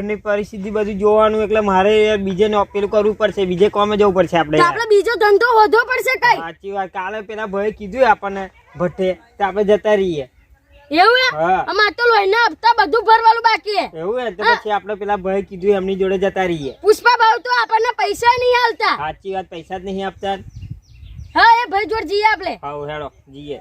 ઘરની પરિસ્થિતિ બધું જોવાનું એટલે મારે યાર બીજે પેલું કરવું પડશે બીજે કોમે જવું પડશે આપણે આપણે બીજો ધંધો વધો પડશે કઈ? સાચી વાત કાલે પેલા ભાઈ કીધું આપણને ભઠે તો આપણે જતા રહીએ. એવું અમાર તો લોહીના હપ્તા બધું ભરવાનું બાકી હે. એવું હે તો પછી આપણે પેલા ભાઈ કીધું એમની જોડે જતા રહીએ. પુષ્પા ભાવ તો આપણને પૈસા નહીં હાલતા. સાચી વાત પૈસા જ નહીં આપતા. હા એ ભાઈ જોડે જઈએ આપણે. હેડો જઈએ.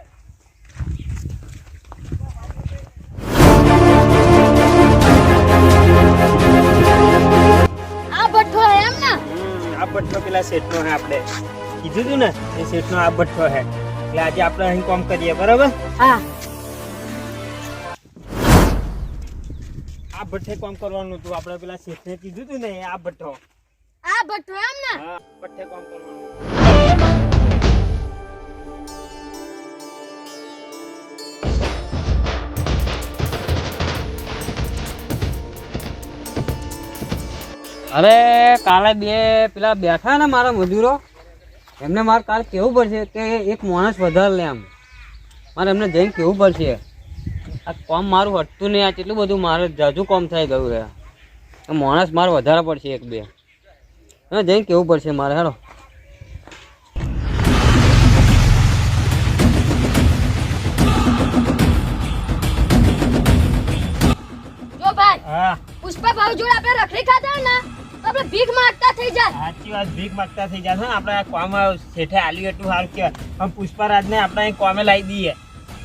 ભઠ્ઠો પેલા શેઠનો હે આપણે કીધું તું ને એ શેઠનો આ ભઠ્ઠો હે. એટલે આજે આપણે અહીં કામ કરીએ બરાબર? હા. આ ભઠ્ઠે કામ કરવાનું હતું આપણે પેલા શેઠને કીધું તું ને આ ભઠ્ઠો. આ ભઠ્ઠો એમ ને? હા ભઠ્ઠે કામ કરવાનું. અરે કાલે બે પેલા બેઠા ને મારા મજૂરો એમને મારે કાલે કેવું પડશે કે એક માણસ વધારે લે એમ મારે એમને જઈને કેવું પડશે? આ કોમ મારું હટતું નહીં આ કેટલું બધું મારે જાજુ કોમ થઈ ગયું છે. આ માણસ મારે વધારે પડશે એક બે. હા જઈને કેવું પડશે મારે હેડો. જો ભાઈ પુષ્પા ભાવ જોડે આપણે રખડી ખાતા ને? તો આપણે ભીખ માંગતા થઈ જાય સાચી વાત ભીખ માંગતા થઈ જાય ને આપણે આ કોમ શેઠે આલ્યું એટલું સારું કહેવાય પણ પુષ્પારાજને આપણે અહીં કોમે લાવી દઈએ.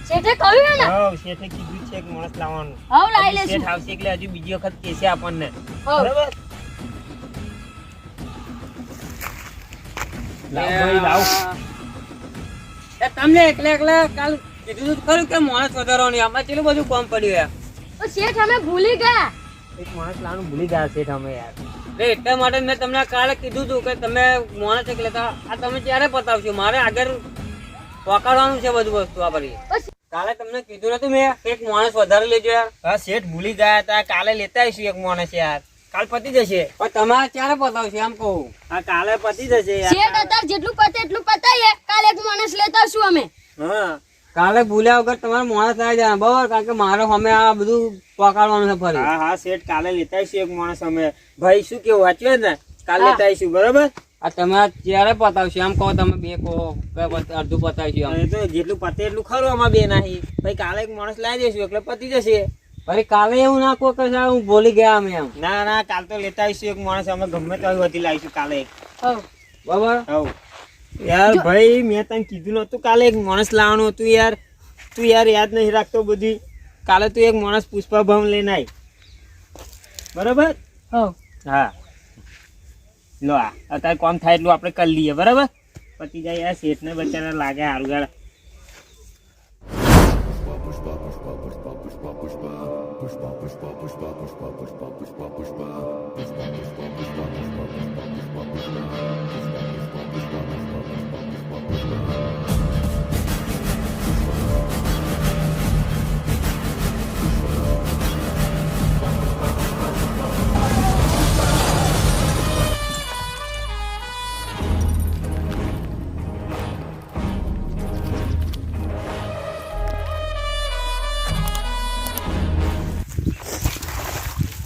શેઠે કહ્યું ને હવ શેઠે કીધું છે કે માણસ લાવવાનું. હવ લાવી શેઠ આવશે એટલે હજુ બીજી વખત કેસે આપણને. બરાબર? લાવ ભાઈ લાવ. તમને એકલે એકલા કાલ કીધું ખરું કે માણસ વધારો નહીં આમાં કેટલું બધું કોમ પડ્યું યાર? શેઠ અમે ભૂલી ગયા. એક માણસ લાવવાનું ભૂલી ગયા શેઠ અમે યાર. એટલા માટે મેં તમને કાલે કીધું હતું કે તમે માણસ છે આ તમે ક્યારે પતાવશો? મારે આગળ પકડવાનું છે બધું વસ્તુ આ બધી. કાલે તમને કીધું નતું મેં એક માણસ વધારે લેજો યાર. હા શેઠ ભૂલી ગયા હતા કાલે લેતા આવીશું એક માણસ યાર. કાલ પતી જશે. પણ તમારે ક્યારે પતાવશે એમ કહું? હા કાલે પતી જશે યાર. શેઠ અત્યારે જેટલું પતે એટલું પતાઈએ. કાલે એક માણસ લેતા આવશું અમે. હા. કાલે ભૂલ્યા વગર તમારે માણસ આવી જાય. બરાબર? કારણ કે મારે અમે આ બધું પકડવાનું છે ફરી. હા હા શેઠ કાલે લેતા આવીશું એક માણસ અમે. ભાઈ શું કેવું? વાંચ્યું ને? કાલે લેતા આવીશું બરાબર? આ તમે ક્યારે પતાવશો એમ કહો તમે બે કહો કે અડધું પતાવશું એમ. તો જેટલું પતે એટલું ખરું આમાં બે નાહી. ભાઈ કાલે એક માણસ લાવી દઈશું એટલે પતી જશે. ભાઈ કાલે એવું ના કહો કે હું ભૂલી ગયા અમે એમ. ના ના કાલ તો લેતા આવીશું એક માણસ અમે ગમે તો હતી લાવીશું કાલે. બરોબર? હવ. યાર ભાઈ મેં તને કીધું નતું કાલે એક માણસ લાવવાનું હતું યાર. તું યાર યાદ નહીં રાખતો બધી. કાલે તું એક માણસ પુષ્પાભવન ભાવ લઈને આય. બરાબર? હા. લો આ. અત્યારે કોમ થાય એટલું આપણે કરી લઈએ બરાબર? પતી જાય યાર શેઠને બચારા લાગે હારું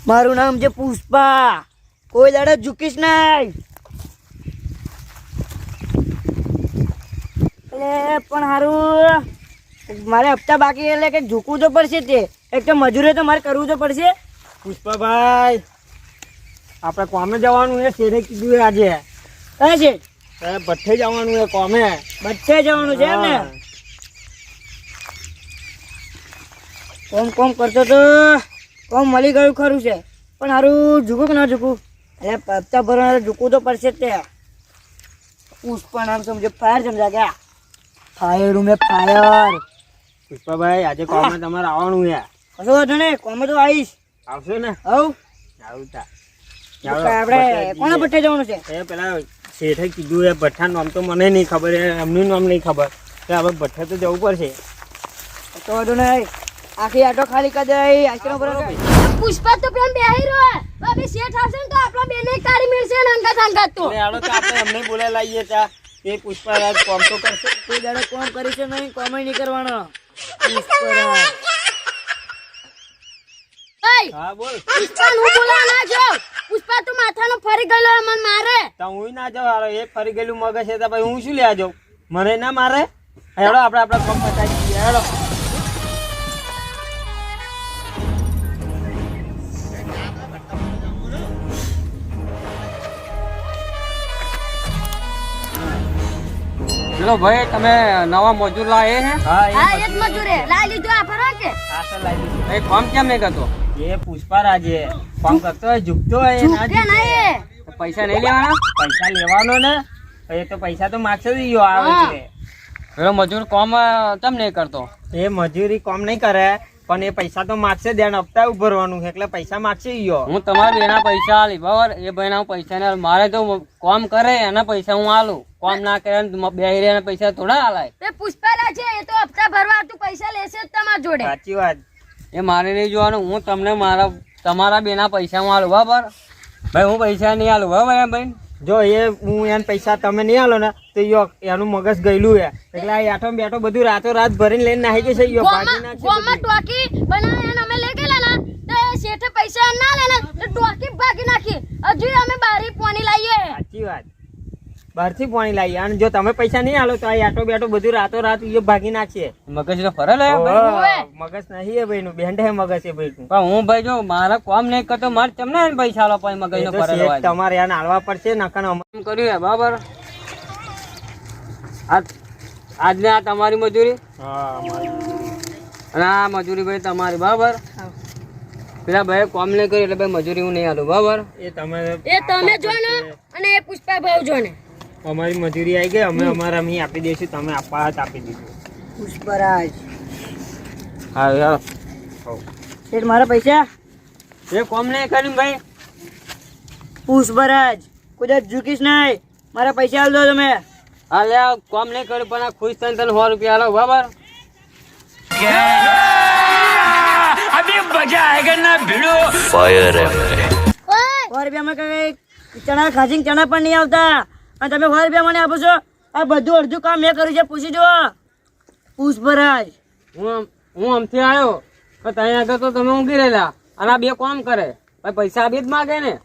મારું નામ છે પુષ્પા. કોઈ દાડે ઝૂકીશ નહીં. એટલે પણ હારું. મારે હપ્તા બાકી એટલે કે ઝૂકવું તો પડશે તે. એક તો મજૂરી તો મારે કરવું તો પડશે. પુષ્પાભાઈ આપણે કોમે જવાનું છે? શેરે કીધું આજે. હા છે ભઠ્ઠે જવાનું છે કોમે. ભઠ્ઠે જવાનું છે એમ ને? કોમ કોમ કરતો તો કોમ મળી ગયું ખરું છે. પણ હારું ઝૂકું કે ના ઝૂકું? એટલે હપ્તા ભરવાના ઝૂકવું તો પડશે જ તે. પુષ્પા નામ સમજો ફાયર સમજા ગયા ફાયર રૂમે ફાયર. પુષ્પાભાઈ આજે કોમે તમારે આવવાનું છે. કશો વાંધો નહીં કોમે તો આવીશ. આવશો ને? હવ આવું તા આપણે કોના ભઠ્ઠે જવાનું છે? એ પેલા શેઠે કીધું એ ભઠ્ઠા નામ તો મને નહીં ખબર એમનું નામ નહીં ખબર. તો આપણે ભઠ્ઠે તો જવું પડશે. તો વાંધો નહીં. આખી આટો ખાલી કરી દે આઈસ્ક્રીમ પર પુષ્પા તો પ્રેમ બેહી રહ્યો હે. શેઠ આવશે ને તો આપણા બેને કાઢી મળશે ને અંગાત અંગાત તો. હાલો તો આપણે એમને બોલાવી લાવીએ તા એ પુષ્પારાજ કોમ તો કરશે. કોઈ દાડો કોમ કરીશ નહીં કોમ નહીં કરવાનો. પુષ્પા હા બોલ. પુષ્પા નું બોલા ના જો પુષ્પા તું માથાનો ફરી ગયેલો મન મારે. તો હું ના જાઉં. હારો એક ફરી ગયેલું મગજ છે તો ભાઈ હું શું લેવા જાઉં? મને ના મારે? હેડો આપણે આપણા કોમ પતાવી દઈએ. હેડો. ચલો ભાઈ તમે નવા મજૂર લાયે હે? હા એક મજૂર. હે લાઈ લીધું આ ફરો કે? આસર લાવી લીધો. એ કામ કેમ નહીં કરતો એ પુષ્પા રાજે. કોમ કરતો હોય ઝૂકતો હોય એ. ના તો પૈસા નહીં લેવાના? પૈસા લેવાનો ને એ તો પૈસા તો માગશે જ ઈયો આવે હા. છે હેલો મજૂર કામ કેમ નહીં કરતો? એ મજૂરી કોમ નહીં કરે પણ એ પૈસા તો માગશે દેન હપ્તા ભરવાનું એટલે પૈસા માગશે ઈયો. હું તમારા બેના પૈસા આલી બરાબર? એ ભાઈના હું પૈસા ને મારે તો કામ કરે એના પૈસા હું આલું. કામ ના કરે ને બે એના પૈસા થોડા આલાય. તે પુષ્પાલા છે એ તો હપ્તા ભરવા તું પૈસા લેશે જ તમારા જોડે. સાચી વાત. એ મારે નહીં જોવાનું હું તમને મારા તમારા બેના પૈસા હું હાલું બરાબર ભાઈ હું પૈસા નહીં હાલું બરાબર એમ ભાઈ. જો એ હું એને પૈસા તમે નહીં હાલો ને તો યો એનું મગજ ગયેલું હે. એટલે આ આઠો બેઠો બધું રાતો રાત ભરીને લઈને નાહી જશે યો ભાગી નાખશે ગોમાં બધું. ટોકી બનાવી અને અમે લઈ ગયેલા ના. તો એ શેઠે પૈસા ના લેલા ને તો ટોકી ભાગી નાખી. હજુ અમે બારી પોની લાવીએ. સાચી વાત. બહારથી પાણી લાવીએ. અને જો તમે પૈસા નહીં આલો તો આ આટો બેટો બધું રાતો રાત ભાગી નાખીએ મગજ તો ફરે લે મગજ નહીં હે ભાઈ નું. બેન્ડ હે મગજ એ ભાઈ નું. પણ હું ભાઈ જો મારા કોમ નહીં કરતો મારે તમને પૈસા આલો પછી મગજ નો ફરે તમારે યાર આલવા પડશે નકર અમારે કામ કર્યું હે બરાબર? આજ આજને આ તમારી મજૂરી? હા અને આ મજૂરી ભાઈ તમારી બરાબર? પેલા ભાઈ કોમ નહીં કર્યું એટલે ભાઈ મજૂરી હું નહીં આલું બરાબર? એ તમે એ તમે જો ને અને એ પુષ્પા ભાવ જો ને અમારી મજૂરી આવી ગઈ અમે અમારા અહીં આપી દઈશું તમે આપવા હાથ આપી દીધું. પુષ્પરાજ. હા યાર શેઠ મારા પૈસા? એ કોમ નહીં કર્યું ભાઈ. પુષ્પરાજ કુદરત ઝુકીશ નહીં. મારા પૈસા આલ દો તમે. હા લે કોમ નહીં કર્યું પણ ખુશ થઈને તને સો રૂપિયા આલો બરાબર? અભી મજા આયેગા ના ભીડો. ફાયર એમ સો રૂપિયામાં કઈ ચણા ખાજી ચણા પણ નહીં આવતા. અને તમે સો રૂપિયા મને આપો છો. આ બધું અડધું કામ મેં કર્યું છે પૂછી જુઓ. પુષ્પરાજ હું આમ- હું આમથી આવ્યો તો ત્યાં આગળ તો તમે ઊંઘી રહેલા. અને આ બે કોમ કરે. ભાઈ પૈસા આપી જ માગે ને.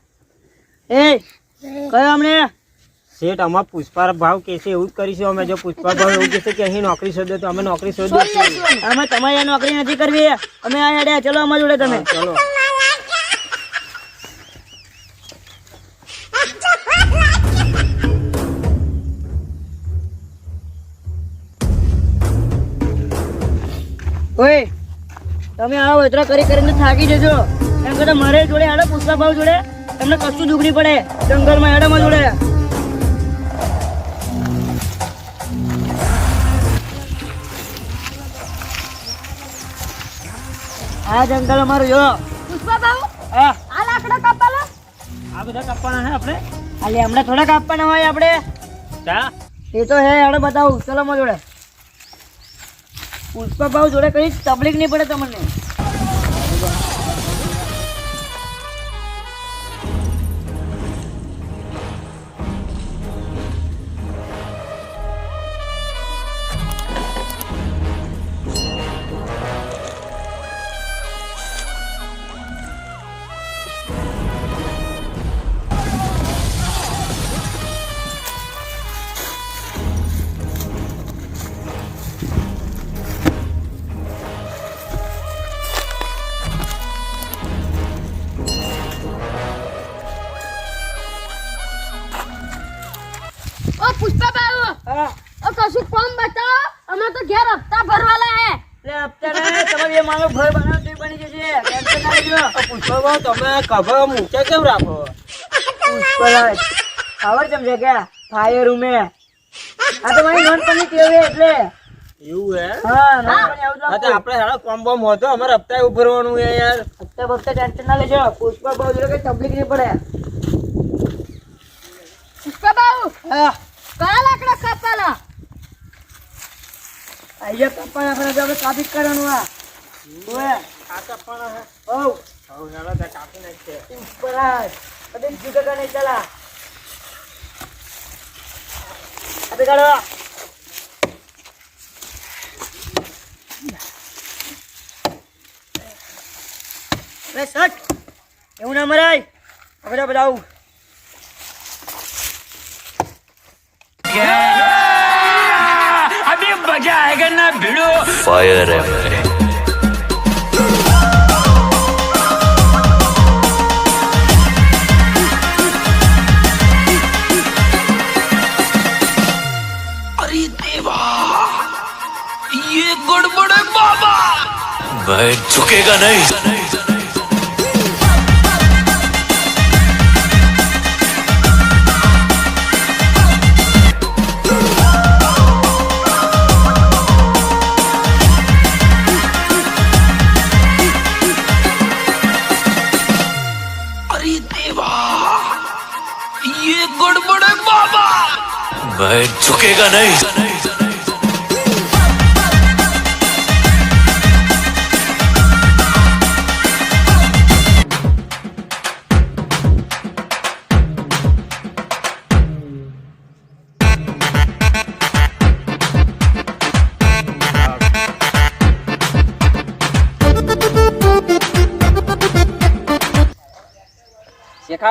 એ કયો અમને? શેઠ અમાર પુષ્પા ભાવ કેસે એવું જ કરીશું અમે જો પુષ્પા ભાવ એવું કહેશે કે અહીં નોકરી શોધો તો અમે નોકરી શોધો અમે તમારી આ નોકરી નથી કરવી. અમે આ ચલો અમારી જોડે તમે. ચલો. ઓય તમે આ વતરા કરી કરીને થાકી જજો. એમ કરતા મારે જોડે આડે પુષ્પા ભાવ જોડે. તમને કશું દુઃખ નહીં પડે. જંગલમાં હેડો જોડે. આ જંગલ અમારું જો. પુષ્પા ભાવ? હા. આ લાકડા કાપવાના? આ બધા કાપવાના હે આપણે? અલે હમણાં થોડા કાપવાના હોય આપણે. ચા? એ તો હે હેડો બતાવું. ચલો મો જોડે. પુષ્પા ભાવ જોડે કઈ તકલીફ નહીં પડે તમને. ભાવ તમે કભર મૂક્યા કેમ રાખો? પુષ્પરાજ ખબર કેમ કે ફાયર રૂમે? આ તો મારી નોનપણની ટેવ છે એટલે. એવું હે? હા નોનપણી આવું જ હા તો આપણે સારા કોમ બોમ હોતો. અમારે હપ્તા ઉભરવાનું ભરવાનું છે યાર. હપ્તા બપ્તા ટેન્શન ના લેજો. પુષ્પા બહુ જોડે કઈ તકલીફ નહીં પડે. પુષ્પા હા. કયા લાકડા કાપાલા આઈએ કપ્પા આપણે કાપી કરવાનું આ. ઓએ આ કાપવાના હે હોવ હવે હેડો તો કાપી નાખશે પુષ્પરાજ બધી જુદા કરીને ચલા આપી કાઢો અરે સટ એવું ના મરાય બધા બધા આવું अभी मजा आएगा ना भिड़ो फायर है मैं झुकेगा नहीं। ये गड़बड़ बाबा। मैं झुकेगा नहीं।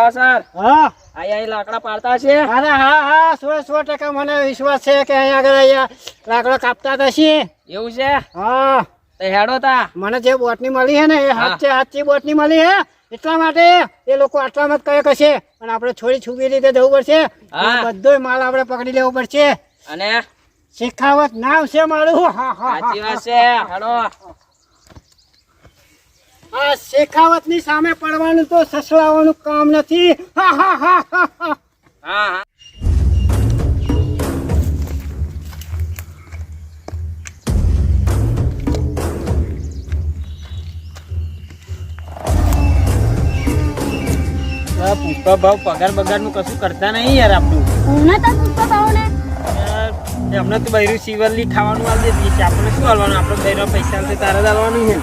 શેખાવા સર. હા. આઈ લાકડા પાડતા છે. અરે હા હા સો સો ટકા મને વિશ્વાસ છે કે અહીંયા આગળ અહીંયા લાકડો કાપતા થશે એવું છે? હા. તો હેડો તા. મને જે બોટની મળી છે ને એ. હાથે હાથથી બોટની મળી છે. એટલા માટે એ લોકો આટલામાં જ કયો કશે અને આપણે છોડી છૂપી રીતે જવું પડશે. બધો માલ આપણે પકડી લેવો પડશે. અને? શેખાવત નામ છે મારું. હા હા હા, સાચી વાત છે. હેડો. આ શેખાવતની સામે પડવાનું તો સસલાવાનું કામ નથી. હા હા હા હા હા. હા હા. પુષ્પા ભાવ પગાર બગારનું કશું કરતા નહીં યાર આપણું. કોને તો પુષ્પા ભાવને? યાર, એમને તો બૈરું સિવરલી ખાવાનું આવી દે આપણે શું હાલવાનું? આપણે બૈરા પૈસા તારે જ હાલવાનું છે.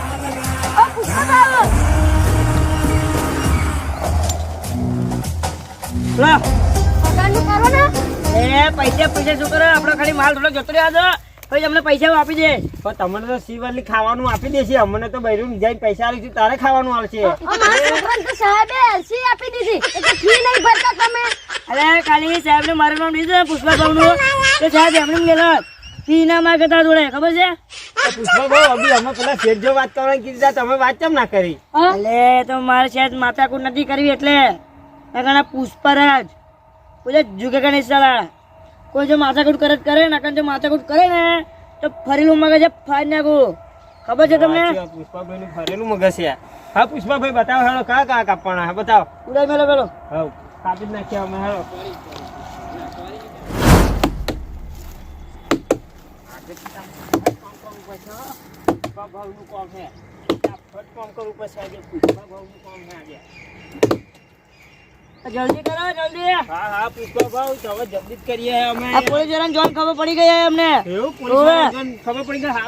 લો, પગારનું કરો ને. એ પૈસા પૈસા શું કરે? આપણે ખાલી માલ થોડો જતો રહ્યા છે. પછી તમને પૈસા આપી દે. પણ તમને તો સિવરલી ખાવાનું આપી દેશે. અમને તો બૈરું જઈને પૈસા આલીશું તારે ખાવાનું આવશે. અમારા છોકરાને તો સાહેબે એલસી આપી દીધી. ફી નહીં ભરતા તમે. અરે ખાલી સાહેબ ને મારું નામ દીધું ને તો સાહેબ એમને ગયેલા ફી ના માગે તારા જોડે ખબર છે? તો પુષ્પા ભાવ અભી અમે પેલા શેઠ જો વાત કરવાની કીધી તમે વાત કેમ ના કરી? એટલે તો મારે સાહેબ માથાકૂટ નથી કરવી એટલે. નકર પુષ્પરાજ બોલે જુગે કે નહીં સાલા કોઈ જો માથાકૂટ કરે તો કરે નકર જો માથાકૂટ કરે ને તો ફરીલું મગજ ફાડી નાખું ખબર છે તમને પુષ્પાભાઈ નું ફરેલું મગજ છે હા પુષ્પાભાઈ બતાવો હેડો કા કા કાપવાના હે બતાવો ઉડાઈ મેલો પેલો હવ કાપી જ નાખ્યા અમે હેડો પુષ્પાભાઈનું કામ છે ફટાફટ કામ કરવું પડશે આજે પુષ્પાભાઈનું કામ છે આજે જલ્દી કરો જલ્દી. જ કરીએ અમે. આ ખબર પડી ગઈ અમને. ખબર પડી ગઈ? હા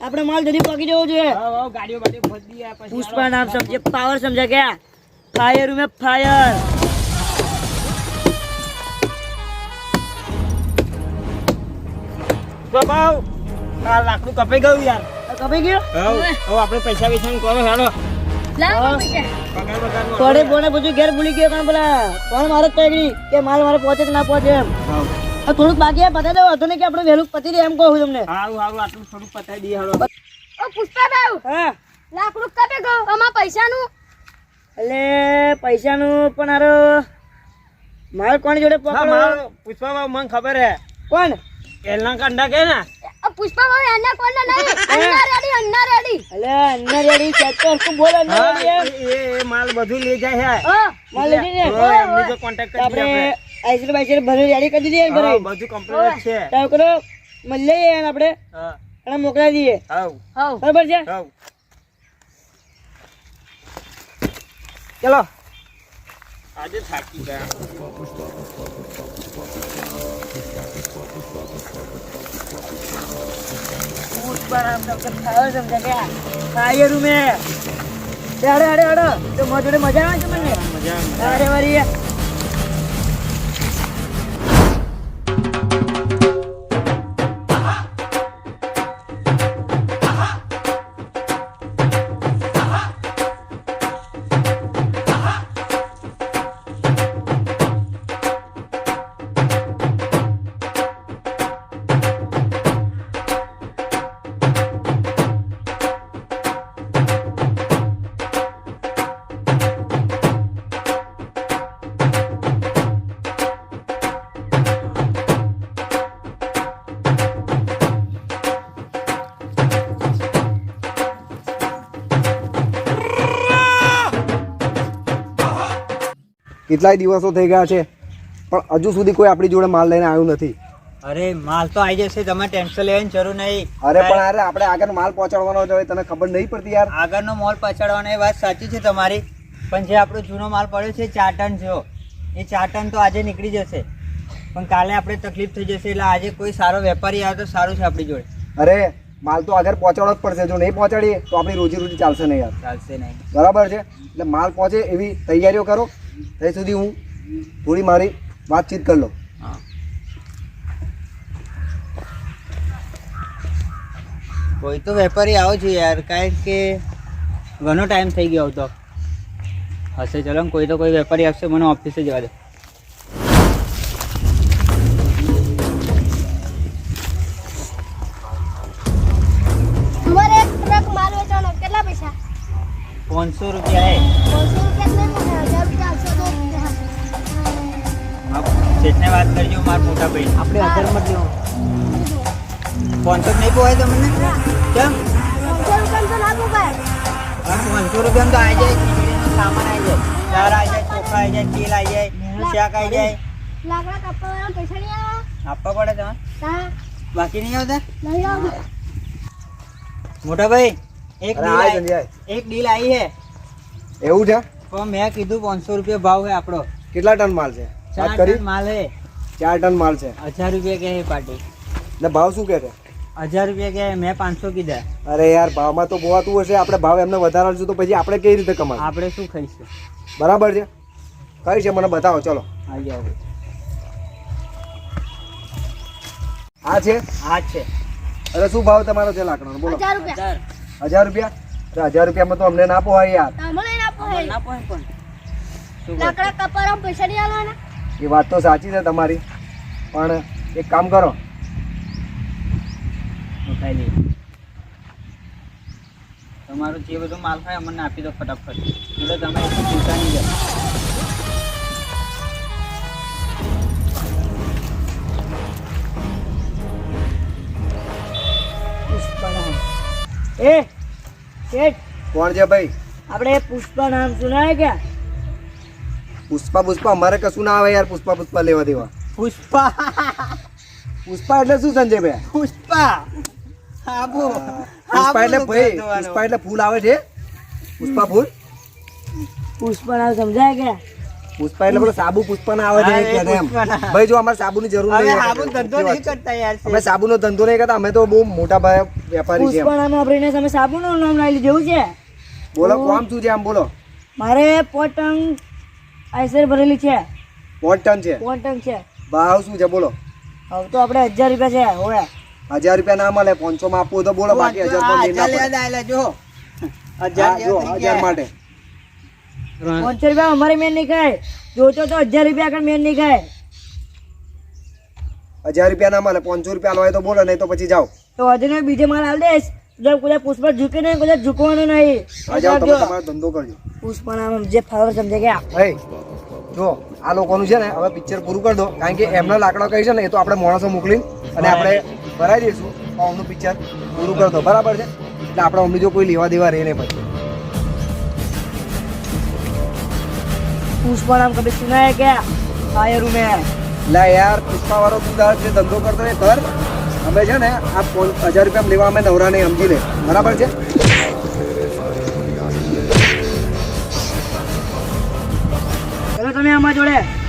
આપણે માલ જલ્દી પાકી જવું જોઈએ. હા ગાડીઓ પછી પુષ્પા નામ સમજે પાવર સમજા ગયા ફાયર મેં ફાયર બાબાઓ આ લાકડું કપાઈ ગયું યાર. કપાઈ ગયું? હવે આપણે પૈસા વેચાણ કરો હાલો. થોડે બોને બધું ઘેર ભૂલી ગયો કારણ પેલા કોણ મારે જ કે માલ મારે પહોંચે કે ના પહોંચે એમ. થોડુંક બાકી આ બતા દો હતો ને કે આપણે વહેલું પતી દે એમ કહું છું તમને. સારું સારું આટલું થોડું પતાવી દઈએ હાલો. ઓ પુષ્પા ભાવ હા. લાકડું કપે ગયો આમાં પૈસાનું? એટલે પૈસાનું પણ અરે માલ કોણ જોડે મારો પુષ્પાભાઈ મને ખબર હે. કોણ? એલના કંડા કે ને? આ પુષ્પા ભાવ એના કોને નહીં? Anna ready Anna ready. અલે અન્ના રેડી સેક્ટર કો બોલ અન્ના રેડી એ એ માલ બધું લઈ જાય હે. માલ લઈ જાય એમની જો કોન્ટેક્ટ કરી આપણે આઈસર બાઈસર ભરી રેડી કરી દીધી ભરી બધું કમ્પ્લીટ છે. તો કરો મળી લઈએ એને આપણે. હા. અને મોકલાવી દઈએ. હાઉ. હાઉ. બરાબર છે? હાઉ. ચલો. આજે થાકી ગયા. ખાઈએ રૂમે. અરે અડે અડે તો મજા આવે છે મને? મજા આવે. અરે કેટલાય દિવસો થઈ ગયા છે પણ હજુ સુધી કોઈ આપણી જોડે માલ લઈને આવ્યું નથી. અરે માલ તો આવી જશે તમે ટેન્શન લેવાની જરૂર નહીં. અરે પણ અરે આપણે આગળ માલ પહોંચાડવાનો છે હવે તને ખબર નહીં પડતી યાર. આગળનો મોલ પહોંચાડવાની એ વાત સાચી છે તમારી પણ જે આપણો જૂનો માલ પડ્યો છે ચાર ટન જેવો એ ચાર ટન તો આજે નીકળી જશે. પણ કાલે આપણે તકલીફ થઈ જશે એટલે આજે કોઈ સારો વેપારી આવે તો સારું છે આપણી જોડે. અરે માલ તો આગળ પહોંચાડવો જ પડશે જો નહીં પહોંચાડીએ તો આપણી રોજી રોજી ચાલશે નહીં યાર. ચાલશે નહીં. બરાબર છે? એટલે માલ પહોંચે એવી તૈયારીઓ કરો. ત્યાં સુધી હું થોડી મારી વાતચીત કરી લઉં. કોઈ તો વેપારી આવો છે યાર કારણ કે ઘણો ટાઈમ થઈ ગયો તો હશે ચલો કોઈ તો કોઈ વેપારી આવશે મને ઓફિસે જવા દે. અમારે એક ટ્રક માલ વેચવાનો કેટલા પૈસા? પાંચસો રૂપિયા મારા મોટા ભાઈ. આપણે હજારમાં જ પાંચસો નહીં પોવાય તમને કેમ? પાંચસો રૂપિયા તો આવી જાય. ખીચડીનો સામાન આવી જાય. દાળ આવી જાય ચોખા આવી જાય તેલ આવી જાય શાક આવી જાય. લાકડા કાપવાના પૈસા નહીં આવવા આપવા પડે તમારે બાકી નહીં આવતા? મોટા ભાઈ એક ડીલ આવી સંજય એક ડીલ આવી છે. એવું છે? પણ મેં કીધું પાંચસો રૂપિયા ભાવ હે આપણો. કેટલા ટન માલ છે? ચાર વાત કરી? ટન માલ હે ચાર ટન માલ છે. હજાર રૂપિયા કે હે પાર્ટી. ને ભાવ શું કહે છે? હજાર રૂપિયા કે મેં પાંચસો કીધા. અરે યાર ભાવમાં તો બોવાતું હશે. આપણે ભાવ એમને વધારાશું તો પછી આપણે કઈ રીતે કમાશું? આપણે શું ખાઈશું? બરાબર છે? કઈ છે મને બતાવો ચલો. આવી જાઓ આ છે? આ છે. અરે શું ભાવ તમારો છે લાકડાનો? બોલો. હજાર રૂપિયા. હજાર. રૂપિયા? અરે હજાર રૂપિયામાં તો અમને ના પોહાય યાર. ના પણ. લાકડા પૈસા નહીં એ વાત તો સાચી છે તમારી. પણ એક કામ કરો. હું નહીં તમારો જે બધો માલ થાય અમને આપી દો ફટાફટ. એટલે તમે ચિંતા નહીં જાય એ શેઠ? કોણ છે ભાઈ? આપણે પુષ્પા નામ સુનાય ક્યાં? પુષ્પા પુષ્પા અમારે કશું ના આવે યાર પુષ્પા પુષ્પા લેવા દેવા. પુષ્પા. પુષ્પા એટલે શું સંજયભાઈ? પુષ્પા. આબુ પુષ્પા એટલે ભાઈ પુષ્પા એટલે ફૂલ આવે છે. પુષ્પા ફૂલ. પુષ્પા ના સમજાય કે? પુષ્પા એટલે પેલો સાબુ પુષ્પા ના આવે છે છે એમ. ભાઈ જો અમારે સાબુની જરૂર નહીં સાબુ ધંધો નહીં કરતા યાર અમે સાબુનો ધંધો નહીં કરતા અમે તો બહુ મોટા ભાઈ વેપારી છે. પુષ્પા નામ વાપરીને તમે સાબુનું નામ લઈ લીધું છે? બોલો કોમ શું છે આમ બોલો? મારે પોટંગ આઈસર ભરેલી છે. પોટંગ છે. પોટંગ છે. ભાવ શું છે બોલો. હવે તો આપણે હજાર રૂપિયા છે હોય હજાર રૂપિયા ના મળે પાંચસો માં આપવું તો બોલો બાકી હજાર. જો. હજાર. માટે. પાંચસો રૂપિયા અમારે મેન નહીં ખાય. જોતો તો હજાર રૂપિયા આગળ મેન નહીં ખાય. હજાર રૂપિયા ના મળે પાંચસો રૂપિયા હોય તો બોલો નહીં તો પછી જાઓ. તો હજુ બીજે માલ આવી દઈશ. પુષ્પા ઝૂકે નહીં ઝૂકવાનું નહીં. આ જાઓ તમે તમારો ધંધો કરજો. પુષ્પા જે ફાવર સમજે ગયા જો આ લોકોનું છે ને હવે પિક્ચર પૂરું કરી દો. કારણ કે એમના લાકડા કહી છે ને એ તો આપણે માણસો મોકલીને અને આપણે ભરાઈ દઈશું. અમનું પિક્ચર પૂરું કરી દો. બરાબર છે? એટલે આપણે ઓમની જો કોઈ લેવા દેવા રહે નહીં પછી. પુષ્પા નામ કભી સુના હે ક્યા ફાયર મેં યાર પુષ્પા વાળો તું તાર ધંધો કરતો એ કર. અમે છે ને આ હજાર રૂપિયા લેવા અમે નવરા નહીં સમજી લે બરાબર છે? તમે આમાં જોડે?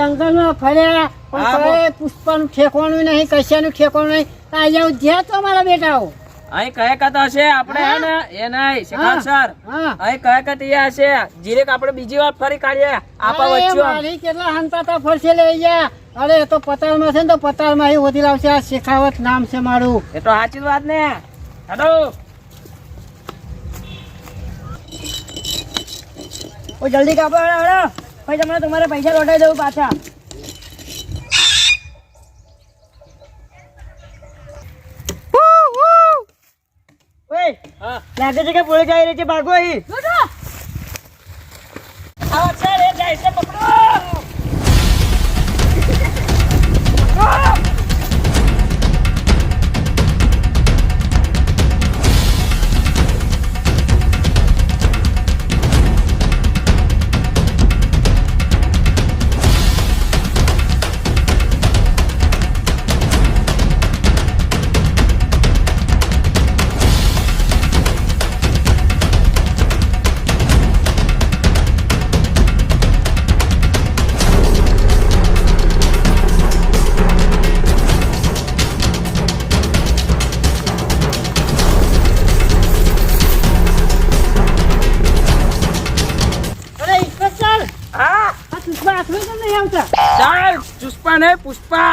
જંગલમાં ફર્યા પણ પુષ્પાનું ઠેકવાનું નહીં તો મારા બેટાઓ. છે? ને તો પતાળમાં અહીં વધી લાવશે. આ શેખાવત નામ છે મારું. એ તો સાચી વાત ને. હેલો. ઓ જલ્દી કાપડ પછી તમને તમારે પૈસા લોટાઈ દઉં પાછા. લાગે છે કે પોલીસ આવી રહી છે ભાગો અહીં. ¡Puspa!